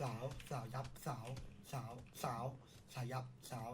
สาว สาวยับ สาว สาว สาว สาวยับ สาว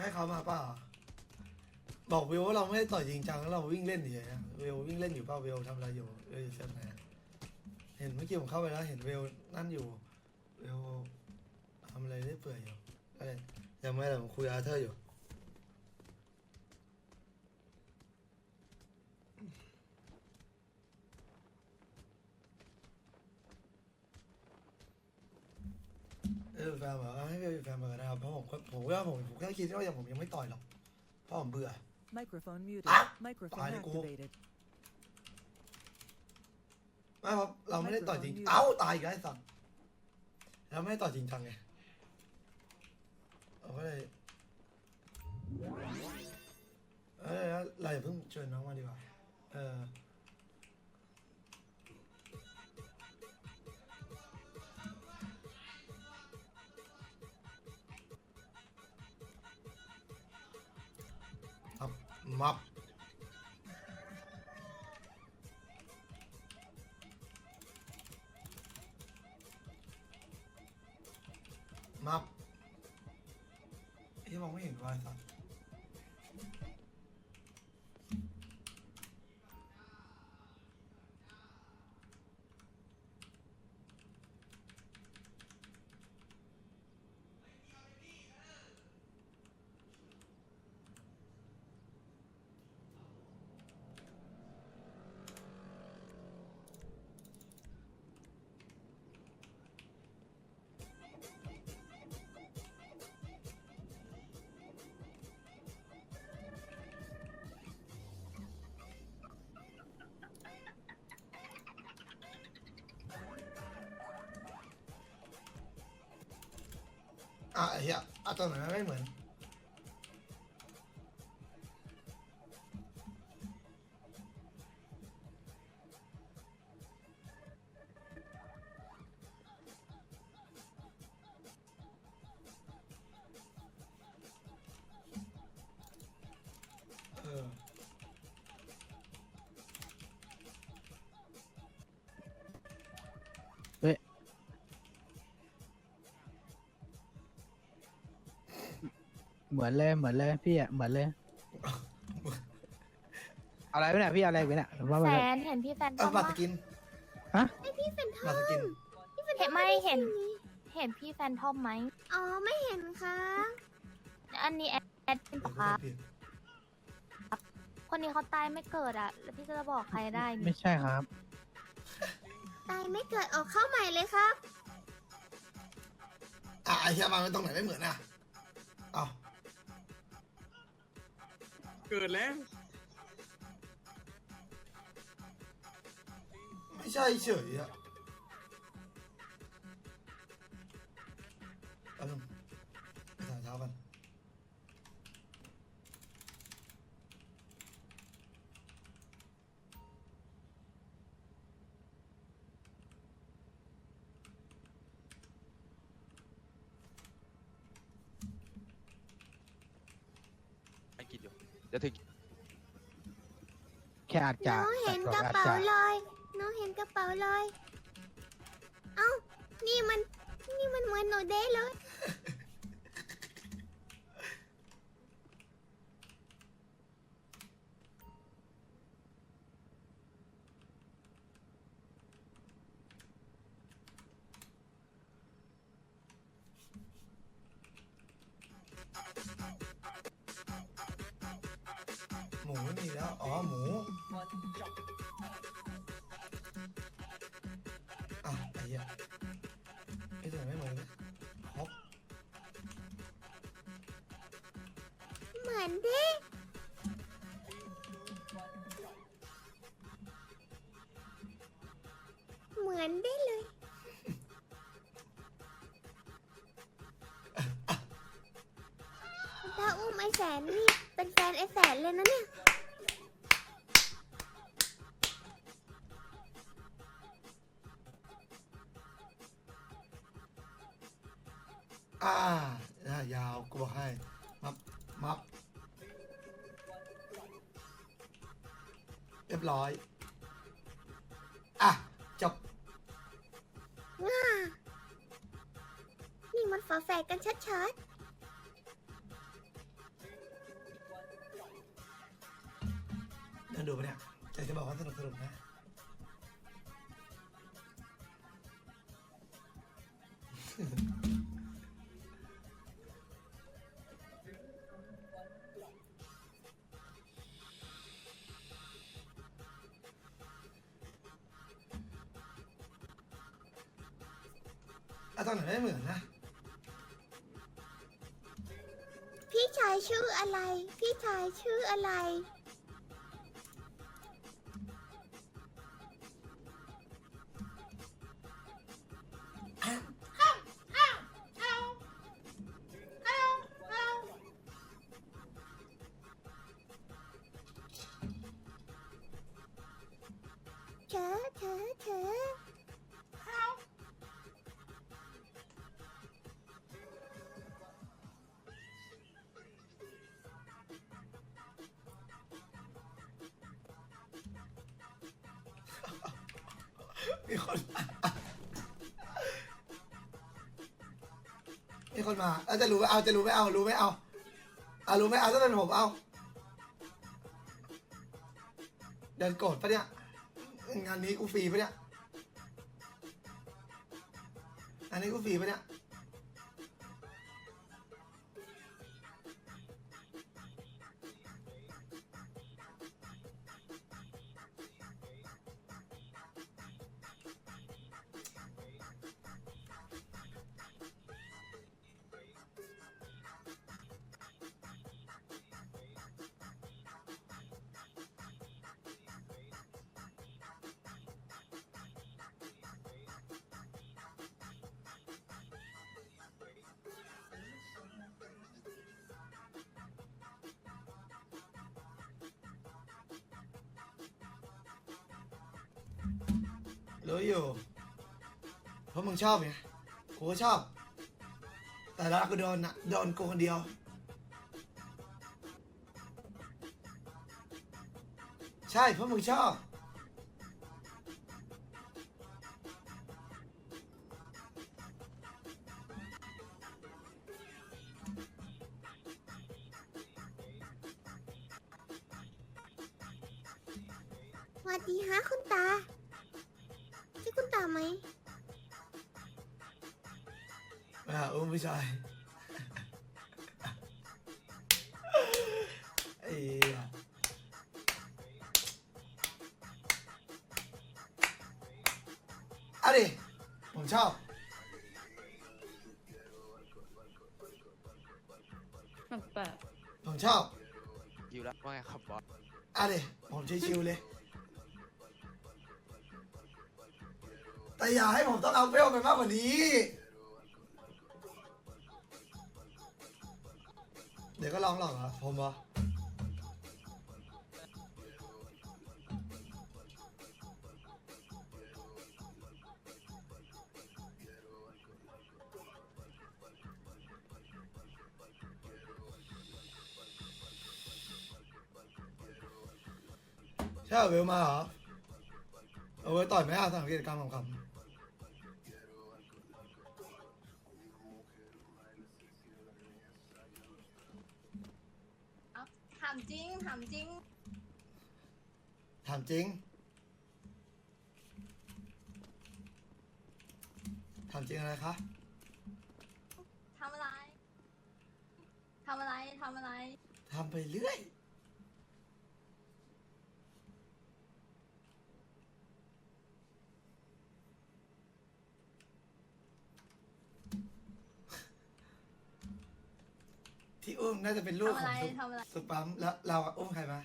ให้เขามาเปล่าบอกวิวว่าเราไม่ได้ต่อยจริงจังแล้วเราวิ่งเล่นเฉยๆนะวิววิ่งเล่นอยู่เปล่าวิวทำอะไรอยู่วิวอยู่เส้นไหนเห็นเมื่อกี้ผมเข้าไปแล้วเห็นวิวนั่นอยู่วิวทำอะไรได้เปื่อยอยู่อะไรยังไม่ได้ผมคุยอาเธอร์อยู่ เออแฟนบอกเอาให้ไปเป็นแฟนมาก็ได้ครับเพราะผมก็ผมว่าผมผมแค่คิดว่าอย่างผมยังไม่ต่อยหรอกเพราะผมเบื่อ Microphone muted. Ah! Microphone Tiny cô. activated. ไม่เพราะเราไม่ได้ต่อยจริง Microphone เอ้าตายอีกแล้วไอ้สัตว์เราไม่ได้ต่อยจริงจังไงเราก็เลยเออแล้วเราอย่าเพิ่งเชิญน้องมาดีกว่าเออ มั อะไอ้เหี้ยอะตอนไหนไม่เหมือน มือนเลยเหมือนเลยพี่อะเหมือนเลยอะไรไปเนี่ยพี่เอาอะไรไปเนี่ยผมว่าแฟมันนเห็นพี่แฟนเอาทอมบัตรปะสกินฮะพี่แฟนทบัตรสกิน เห็นไม่เห็น เห็นพี่แฟนทอมไหม อ๋อ ไม่เห็นค่ะอันนี้แอดแอดเป็นเดี๋ยวปะกูคะจะผิดคนนี้เขาตายไม่เกิดอะ แล้วพี่จะบอกใครได้ไม่นี่ใช่ครับ ตายไม่เกิดออกเข้าใหม่เลยครับ อะไอ้เหี้ยมาตรงไหนไม่เหมือนอะ เอา เกิดแล้ว ไม่ใช่เฉยอะ เดี๋ยวถึงแค่อาจหจะนูเห็นกแต่ระอาจเป๋าจะลอยหนูเห็นกระเป๋าลอย เอ้า นี่มัน นี่มันเหมือนหนูเด้เลย อนเด้เหมือนได้เลย ถ้าอุ้มไอแสนนี่เป็นแฟนไอแสนเลยนะเนี่ย อ่าอ่ายาวกูบอกให้ มับ มับ ยบร้อย อะ จบง่านี่มันฝาแฝดกันชัดเดินดูปะเนี่ยอยากจะบอกว่าสนุกสนุกนะ ตอนไหนไม่เหมือนนะพี่ชายชื่ออะไร พี่ชายชื่ออะไร คนมามีคนมาแล้วจะรู้ไหมเอาจะรู้ไหมเอารู้ไหมเอาเอารู้ไหมเอาถ้าเป็นผมเอาเดินโกรธปะเนี่ยงานนี้กูฟรีปะเนี่ยอันนี้กูฟรีปะเนี่ย รู้อยู่ เพราะมึงชอบไงกูก็ชอบ แต่ละกูโดนนะโดนกูคนเดียว ใช่เพราะมึงชอบ สวัสดีฮะคุณตาใช่คุณตา ไหมอ่าอุ้มผู้ชายไอ้เหี้ยเอาดิผมชอบแปลกผมชอบ อยู่แล้วว่าไงครับบอส เอาดิผมชิวๆเลย แต่อย่าให้ผมต้องเอาเปรี้ยวไปมากกว่านี้ เดี๋ยวก็ร้องหรอกเหรอผมเหรอใช่เหรอเวลมาเหรอ เอาไว้ต่อยไหมอะสำหรับกิจกรรมของคำถามจริงถามจริง ถามจริง ถามจริงอะไรคะ ทำอะไร ทำอะไร ทำอะไร ทำไปเรื่อย ที่อุ้มน่าจะเป็นลูกของทำอะไรสุทำอะไร สุปั๊มแล้วเราอะอุ้มใครมา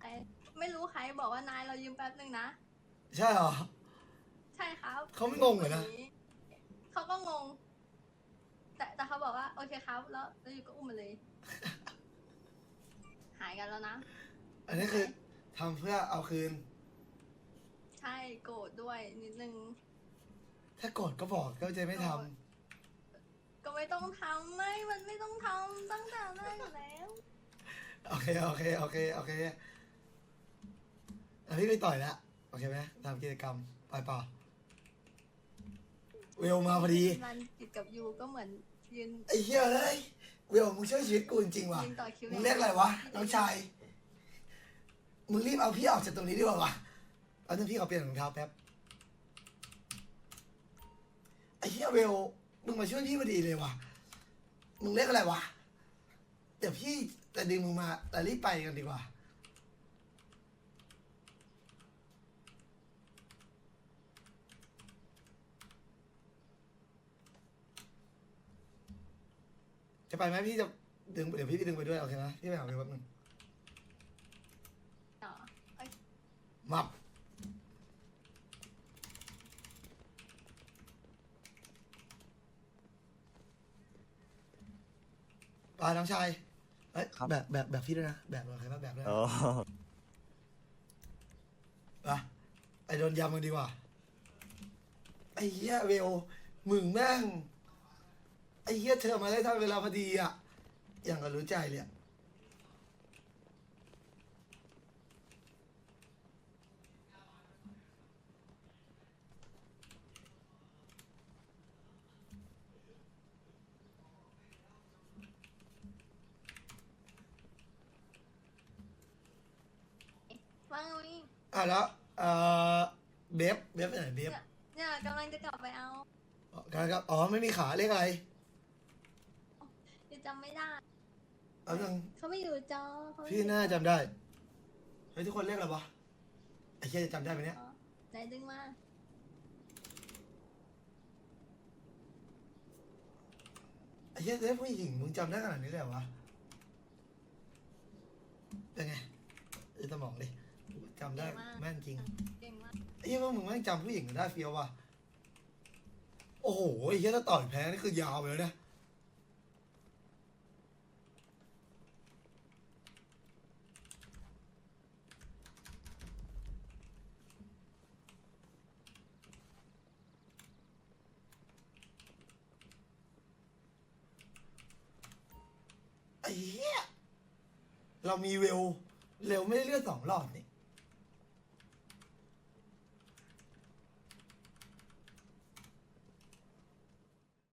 ไอ้ไม่รู้ใครบอกว่านายเรายืมแป๊บนึงนะ ใช่เหรอ ใช่ครับเขาไม่งงเหรอนะ เขาก็งง แต่แต่เขาบอกว่าโอเคครับ แล้วแล้วอยู่ก็อุ้มมาเลย หายกันแล้วนะ อันนี้คือทำเพื่อเอาคืน ใช่โกรธด้วยนิดนึง ถ้าโกรธก็บอกก็จะไม่ทำโกรธก็ไม่ต้องทำไม่ มันไม่ต้องทำตั้งแต่แรกอยู่แล้วโอเค โอเค โอเค โอเคอันนี้ไปต่อยแล้วโอเคไหมทำกิจกรรมไปเปล่าเวลมาพอดี มันติดกับยูก็เหมือนยืน ไอ้เหี้ยเลยเวลมึงช่วยชีวิตกูจริงๆว่ะ ยืนต่อคิว มึงเรียกอะไรวะ น้องชาย มึงรีบเอาพี่ออกจากตรงนี้ดีกว่าวะเอาจนพี่ขอเปลี่ยนรองเท้าแป๊บ ไอ้เหี้ยเวล มึงมาช่วยพี่พอดีเลยว่ะ มึงเรียกอะไรวะ เดี๋ยวพี่จะดึงมึงมา แต่รีบไปกันดีกว่า จะไปไหมพี่จะดึงเดี๋ยวพี่ไปดึงไปด้วยโอเคไหมพี่ไปหาเวลแป๊บนึงอ๋อโอเคมับ ปาน้องชายเอ้ยครับ แบบแบบแบบพี่ด้วยนะ แบบอะไรบ้างแบบด้วยนะโอ้ไปไอโดนยำกันดีกว่า ไอ้เหี้ยเวลมึงแม่ง ไอ้เหี้ยเธอมาได้ทันเวลาพอดีอะ อย่างกับรู้ใจเลยอะว่าไง อะแล้วเอ่อเบฟเบฟไปไหนเบฟเนี่ยเนี่ยกำลังจะกลับไปเอาอ๋อครับครับอ๋อไม่มีขาเลขอะไรจะจำไม่ได้ เอาหนึ่งเขาไม่อยู่จอเขาไม่พี่น่าจำได้เฮ้ยทุกคนเลขอะไรวะไอ้เหี้ยจะจำได้ไหมเนี่ยอ๋อไหนดึงมาไอ้เหี้ยเลขผู้หญิงมึงจำได้ขนาดนี้เลยเหรอวะเป็นไงไอ้สมองดิ จำได้แม่นจริงเก่งมากไอ้เหี้ยว่ามึงแม่งจำผู้หญิงได้เฟี้ยวว่ะโอ้โหไอ้เหี้ยถ้าต่อยแพ้นี่คือยาวไปแล้วนะไอ้เหี้ยเรามีเวลเร็วไม่ได้เลือดสองรอบนี่